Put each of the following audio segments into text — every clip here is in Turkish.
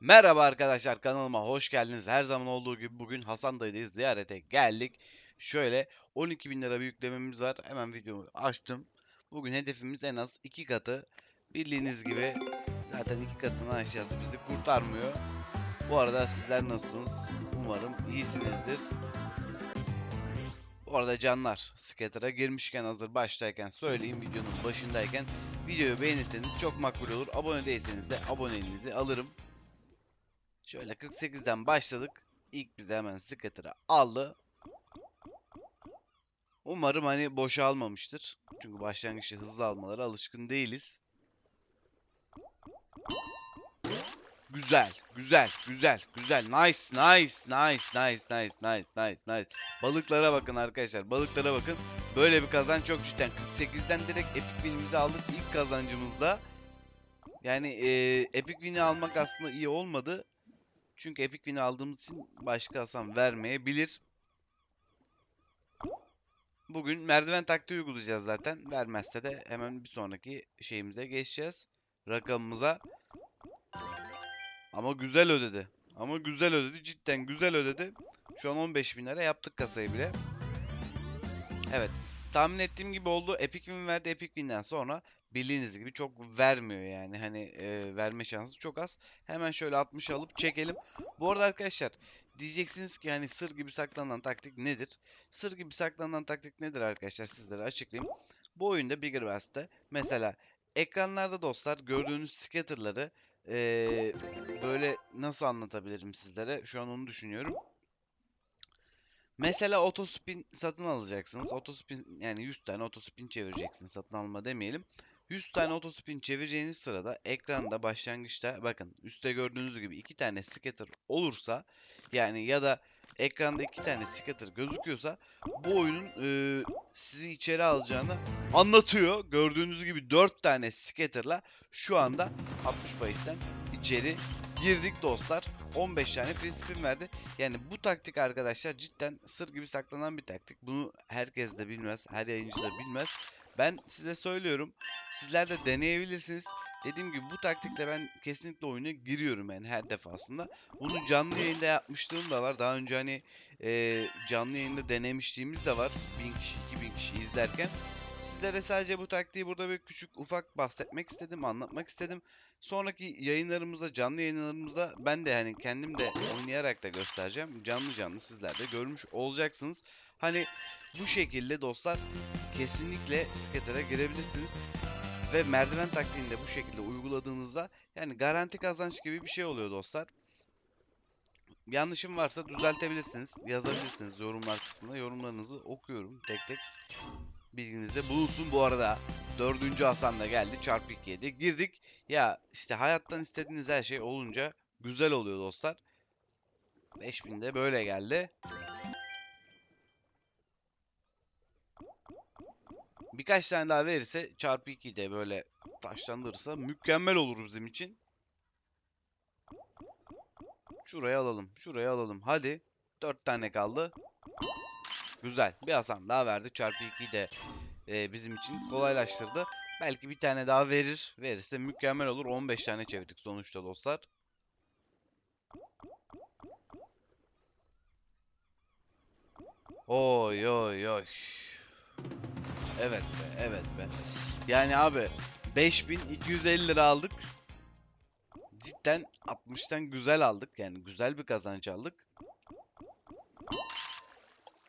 Merhaba arkadaşlar kanalıma hoş geldiniz. Her zaman olduğu gibi bugün Hasan Dayı'dayız. Ziyarete geldik. Şöyle 12 bin lira bir yüklememiz var. Hemen videomu açtım. Bugün hedefimiz en az 2 katı. Bildiğiniz gibi zaten 2 katının aşağısı bizi kurtarmıyor. Bu arada sizler nasılsınız? Umarım iyisinizdir. Bu arada canlar Skater'a girmişken hazır baştayken söyleyeyim videonun başındayken videoyu beğenirseniz çok makbul olur. Abone değilseniz de aboneliğinizi alırım. Şöyle 48'den başladık. İlk bize hemen Scatter'ı aldı. Umarım hani boşa almamıştır. Çünkü başlangıçta hızlı almalara alışkın değiliz. Güzel, güzel, güzel, güzel. Nice, nice, nice, nice, nice, nice, nice, nice. Balıklara bakın arkadaşlar. Balıklara bakın. Böyle bir kazanç çok cidden. 48'den direkt Epic Win'imizi aldık. İlk kazancımızda. Yani eee Epic Win'i almak aslında iyi olmadı. Çünkü Epic Win'i aldığımız için başka Hasan vermeyebilir. Bugün merdiven taktiği uygulayacağız zaten. Vermezse de hemen bir sonraki şeyimize geçeceğiz. Rakamımıza. Ama güzel ödedi. Ama güzel ödedi. Cidden güzel ödedi. Şu an 15 bin lira yaptık kasayı bile. Evet. Tahmin ettiğim gibi oldu. Epic Win verdi. Epic Win'den sonra bildiğiniz gibi çok vermiyor yani. Hani e, verme şansı çok az. Hemen şöyle 60 alıp çekelim. Bu arada arkadaşlar diyeceksiniz ki hani sır gibi saklanan taktik nedir? Sır gibi saklanan taktik nedir arkadaşlar sizlere açıklayayım. Bu oyunda Bigger West'te mesela ekranlarda dostlar gördüğünüz scatter'ları e, böyle nasıl anlatabilirim sizlere? Şu an onu düşünüyorum. Mesela otospin satın alacaksınız. Otospin yani 100 tane otospin çevireceksiniz. Satın alma demeyelim. 100 tane otospin çevireceğiniz sırada ekranda başlangıçta bakın üstte gördüğünüz gibi iki tane scatter olursa yani ya da ekranda iki tane scatter gözüküyorsa bu oyunun e, sizi içeri alacağını anlatıyor. Gördüğünüz gibi 4 tane scatter'la şu anda 60 bahisten içeri girdik dostlar. 15 tane free spin verdi. Yani bu taktik arkadaşlar cidden sır gibi saklanan bir taktik. Bunu herkes de bilmez. Her yayıncı da bilmez. Ben size söylüyorum. Sizler de deneyebilirsiniz. Dediğim gibi bu taktikle ben kesinlikle oyuna giriyorum yani her defasında. Bunu canlı yayında yapmışlığım da var. Daha önce hani e, canlı yayında denemişliğimiz de var. 1000 kişi 2000 kişi izlerken. Sizlere sadece bu taktiği burada bir küçük ufak bahsetmek istedim, anlatmak istedim. Sonraki yayınlarımızda, canlı yayınlarımızda ben de hani kendim de oynayarak da göstereceğim. Canlı canlı sizler de görmüş olacaksınız. Hani bu şekilde dostlar kesinlikle Scatter'a girebilirsiniz. Ve merdiven taktiğini de bu şekilde uyguladığınızda yani garanti kazanç gibi bir şey oluyor dostlar. Yanlışım varsa düzeltebilirsiniz, yazabilirsiniz yorumlar kısmında. Yorumlarınızı okuyorum tek tek. Bilginizde bulunsun bu arada. Dördüncü Hasan da geldi. Çarpı 2 yedi. Girdik. Ya işte hayattan istediğiniz her şey olunca güzel oluyor dostlar. 5000 de böyle geldi. Birkaç tane daha verirse çarpı 2 de böyle taşlandırırsa mükemmel olur bizim için. Şuraya alalım. Şuraya alalım. Hadi. 4 tane kaldı. Güzel. Bir Hasan daha verdi. Çarpı 2'yi de e, bizim için kolaylaştırdı. Belki bir tane daha verir. Verirse mükemmel olur. 15 tane çevirdik sonuçta dostlar. Oy oy oy. Evet be, evet be. Yani abi 5250 lira aldık. Cidden 60'tan güzel aldık. Yani güzel bir kazanç aldık.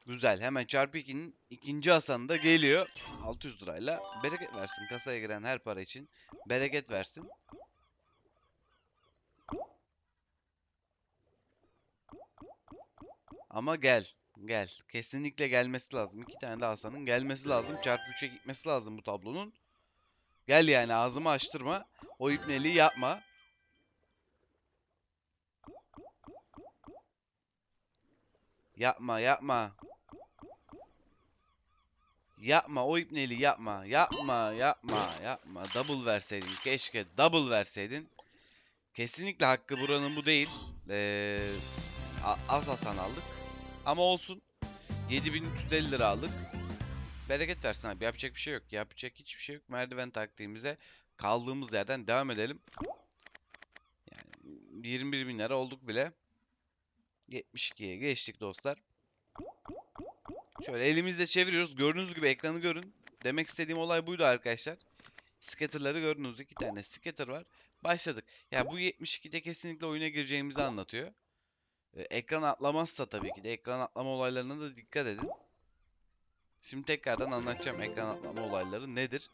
Güzel. Hemen çarpı 2'nin ikinci Hasan'ı da geliyor. 600 lirayla. Bereket versin. Kasaya giren her para için. Bereket versin. Ama gel. Gel. Kesinlikle gelmesi lazım. İki tane de Hasan'ın gelmesi lazım. Çarpı 3'e gitmesi lazım bu tablonun. Gel yani ağzımı açtırma. O ipneliği yapma. Yapma yapma. Yapma o ipneli yapma. Yapma yapma yapma. Double verseydin. Keşke double verseydin. Kesinlikle hakkı buranın bu değil. Ee, az Hasan aldık. Ama olsun. 7350 lira aldık. Bereket versin abi. Yapacak bir şey yok. Yapacak hiçbir şey yok. Merdiven taktiğimize kaldığımız yerden devam edelim. Yani 21 bin lira olduk bile. 72'ye geçtik dostlar. Şöyle elimizle çeviriyoruz. Gördüğünüz gibi ekranı görün. Demek istediğim olay buydu arkadaşlar. Scatter'ları gördünüz. iki tane scatter var. Başladık. Ya bu 72'de kesinlikle oyuna gireceğimizi anlatıyor. Ee, ekran atlamazsa tabii ki de ekran atlama olaylarına da dikkat edin. Şimdi tekrardan anlatacağım ekran atlama olayları nedir?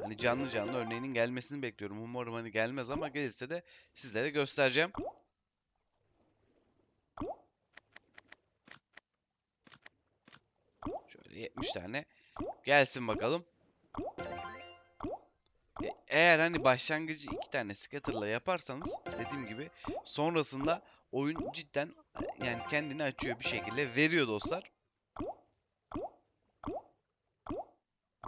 Hani canlı canlı örneğinin gelmesini bekliyorum. Umarım hani gelmez ama gelirse de sizlere göstereceğim. 70 tane gelsin bakalım. E, Eğer hani başlangıcı iki tane scatter'la yaparsanız dediğim gibi sonrasında oyun cidden e, yani kendini açıyor bir şekilde veriyor dostlar.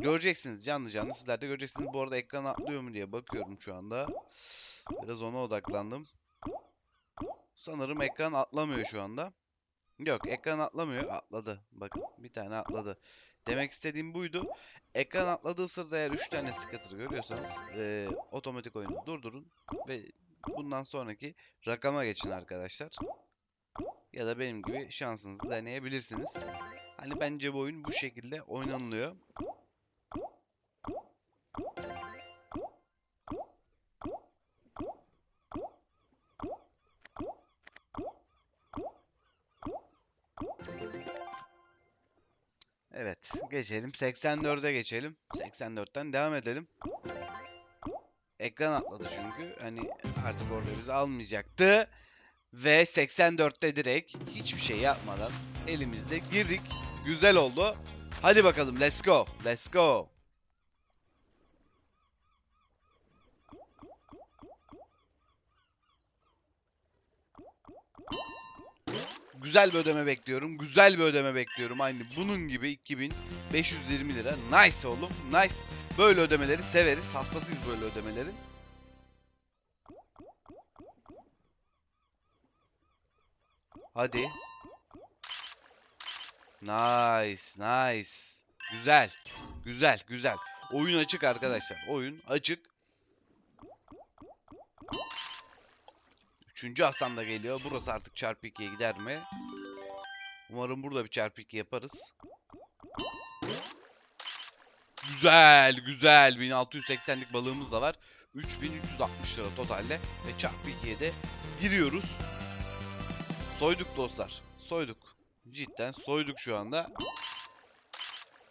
Göreceksiniz canlı canlı sizler de göreceksiniz. Bu arada ekran atlıyor mu diye bakıyorum şu anda. Biraz ona odaklandım. Sanırım ekran atlamıyor şu anda. Yok ekran atlamıyor. Atladı. Bakın bir tane atladı. Demek istediğim buydu. Ekran atladığı sırada eğer 3 tane scatter görüyorsanız eee, otomatik oyunu durdurun ve bundan sonraki rakama geçin arkadaşlar. Ya da benim gibi şansınızı deneyebilirsiniz. Hani bence bu oyun bu şekilde oynanılıyor. Geçelim. 84'e geçelim. 84'ten devam edelim. Ekran atladı çünkü. Hani artık orada bizi almayacaktı. Ve 84'te direkt hiçbir şey yapmadan elimizde girdik. Güzel oldu. Hadi bakalım let's go. Let's go. Güzel bir ödeme bekliyorum. Güzel bir ödeme bekliyorum. Aynı bunun gibi 2520 lira. Nice oğlum. Nice. Böyle ödemeleri severiz. Hassasıyız böyle ödemelerin. Hadi. Nice. Nice. Güzel. Güzel. Güzel. Oyun açık arkadaşlar. Oyun açık. Üçüncü Hasan da geliyor. Burası artık çarpı 2'ye gider mi? Umarım burada bir çarpı 2 yaparız. Güzel, güzel. 1680'lik balığımız da var. 3360 lira totalde ve çarpı 2'ye de giriyoruz. Soyduk dostlar. Soyduk. Cidden soyduk şu anda.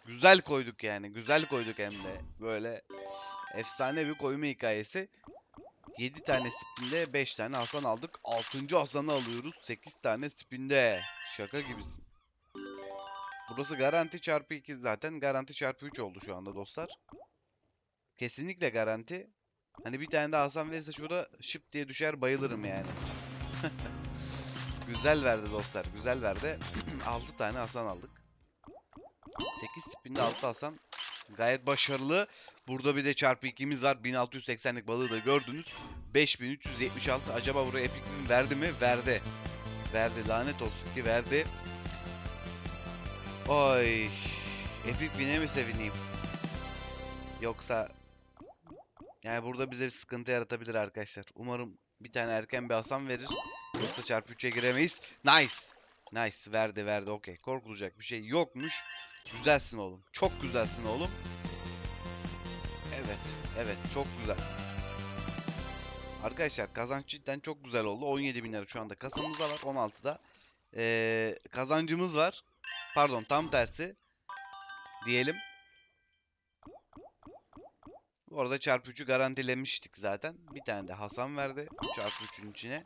Güzel koyduk yani. Güzel koyduk hem de. Böyle efsane bir koyma hikayesi. 7 tane spinde 5 tane Hasan aldık. 6. Hasan'ı alıyoruz. 8 tane spinde. Şaka gibisin. Burası garanti çarpı 2 zaten. Garanti çarpı 3 oldu şu anda dostlar. Kesinlikle garanti. Hani bir tane daha Hasan verirse şurada şıp diye düşer bayılırım yani. güzel verdi dostlar. Güzel verdi. 6 tane Hasan aldık. 8 spinde 6 Hasan. Gayet başarılı. Burada bir de çarpı 2'miz var. 1680'lik balığı da gördünüz. 5376. Acaba buraya Epic Win verdi mi? Verdi. Verdi. Lanet olsun ki verdi. Oy. Epic Win'e mi sevineyim? Yoksa yani burada bize bir sıkıntı yaratabilir arkadaşlar. Umarım bir tane erken bir Hasan verir. Yoksa çarpı 3'e giremeyiz. Nice. Nice. Verdi verdi. Okey. Korkulacak bir şey yokmuş. Güzelsin oğlum. Çok güzelsin oğlum. Evet. Evet. Çok güzelsin. Arkadaşlar kazanç cidden çok güzel oldu. 17 bin lira şu anda kasamızda var. 16'da. Ee, kazancımız var. Pardon tam tersi. Diyelim. Bu arada çarpı 3'ü garantilemiştik zaten. Bir tane de Hasan verdi. Çarpı 3'ün içine.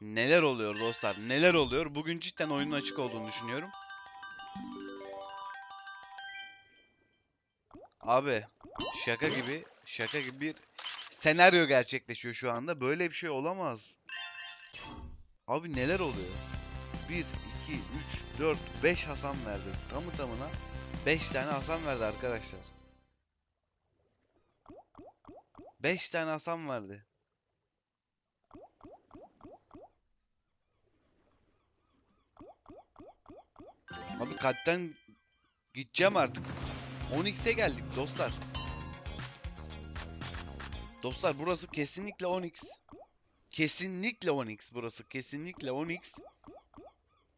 Neler oluyor dostlar? Neler oluyor? Bugün cidden oyunun açık olduğunu düşünüyorum. Abi şaka gibi şaka gibi bir senaryo gerçekleşiyor şu anda. Böyle bir şey olamaz. Abi neler oluyor? 1, 2, 3, 4, 5 Hasan verdi. Tamı tamına 5 tane Hasan verdi arkadaşlar. 5 tane Hasan verdi. Abi kalpten gideceğim artık. 10x'e geldik dostlar. Dostlar burası kesinlikle 10x. Kesinlikle 10x burası. Kesinlikle 10x.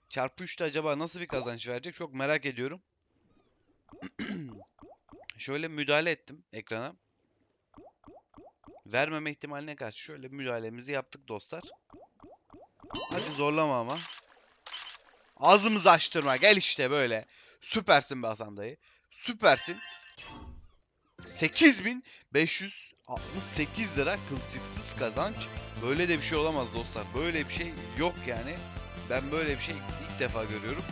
Çarpı 3'te acaba nasıl bir kazanç verecek çok merak ediyorum. Şöyle müdahale ettim ekrana. Vermeme ihtimaline karşı şöyle müdahalemizi yaptık dostlar. Hadi zorlama ama. Ağzımızı açtırma. Gel işte böyle. Süpersin be Hasan dayı. Süpersin. 8568 lira kılçıksız kazanç. Böyle de bir şey olamaz dostlar. Böyle bir şey yok yani. Ben böyle bir şey ilk defa görüyorum.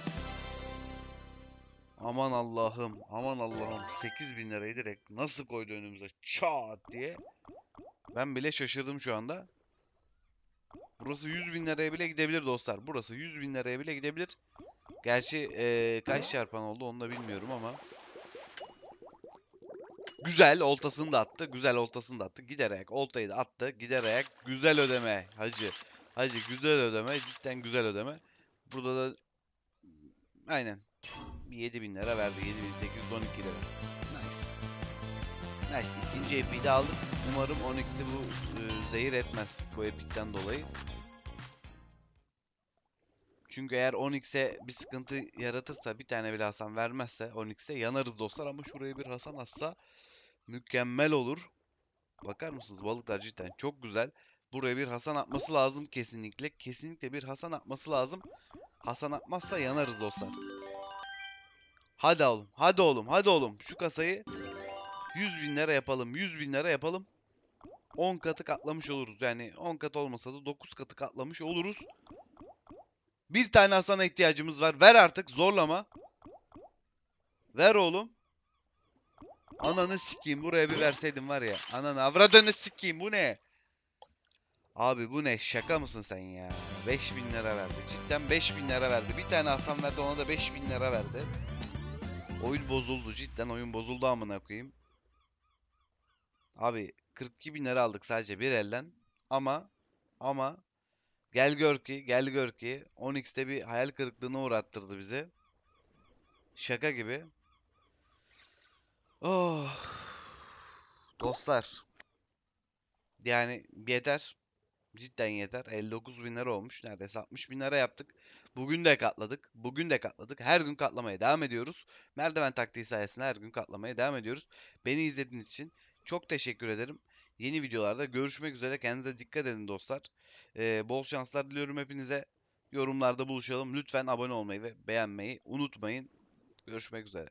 Aman Allah'ım, aman Allah'ım. 8000 lirayı direkt nasıl koydu önümüze? Çat diye. Ben bile şaşırdım şu anda. Burası 100 bin liraya bile gidebilir dostlar. Burası 100 bin liraya bile gidebilir. Gerçi eee, kaç çarpan oldu onu da bilmiyorum ama. Güzel oltasını da attı. Güzel oltasını da attı. Giderek oltayı da attı. Giderek güzel ödeme hacı. Hacı güzel ödeme. Cidden güzel ödeme. Burada da aynen 7000 lira verdi. 7812 lira. Nice. Nice. İkinci epi'yi de aldık. Umarım 12'si bu e, zehir etmez bu epikten dolayı. Çünkü eğer 10x'e bir sıkıntı yaratırsa bir tane bile Hasan vermezse 10x'e yanarız dostlar ama şuraya bir Hasan atsa mükemmel olur. Bakar mısınız balıklar cidden çok güzel. Buraya bir Hasan atması lazım kesinlikle. Kesinlikle bir Hasan atması lazım. Hasan atmazsa yanarız dostlar. Hadi oğlum, hadi oğlum, hadi oğlum. Şu kasayı 100 bin lira yapalım, 100 bin lira yapalım. 10 katı katlamış oluruz. Yani 10 kat olmasa da 9 katı katlamış oluruz. Bir tane Hasan'a ihtiyacımız var. Ver artık, zorlama. Ver oğlum. Ananı sikeyim. Buraya bir verseydin var ya. Ananı avradını sikeyim. Bu ne? Abi bu ne? Şaka mısın sen ya? 5000 lira verdi. Cidden 5000 lira verdi. Bir tane Hasan verdi ona da 5000 lira verdi. Oyun bozuldu. Cidden oyun bozuldu amına koyayım. Abi 42 bin lira aldık sadece bir elden. Ama ama gel gör ki gel gör ki 10x'te bir hayal kırıklığına uğrattırdı bizi. Şaka gibi. Oh. Dostlar. Yani yeter. Cidden yeter. 59 bin lira olmuş. Neredeyse 60 bin lira yaptık. Bugün de katladık. Bugün de katladık. Her gün katlamaya devam ediyoruz. Merdiven taktiği sayesinde her gün katlamaya devam ediyoruz. Beni izlediğiniz için çok teşekkür ederim. Yeni videolarda görüşmek üzere. Kendinize dikkat edin dostlar. Ee, bol şanslar diliyorum hepinize. Yorumlarda buluşalım. Lütfen abone olmayı ve beğenmeyi unutmayın. Görüşmek üzere.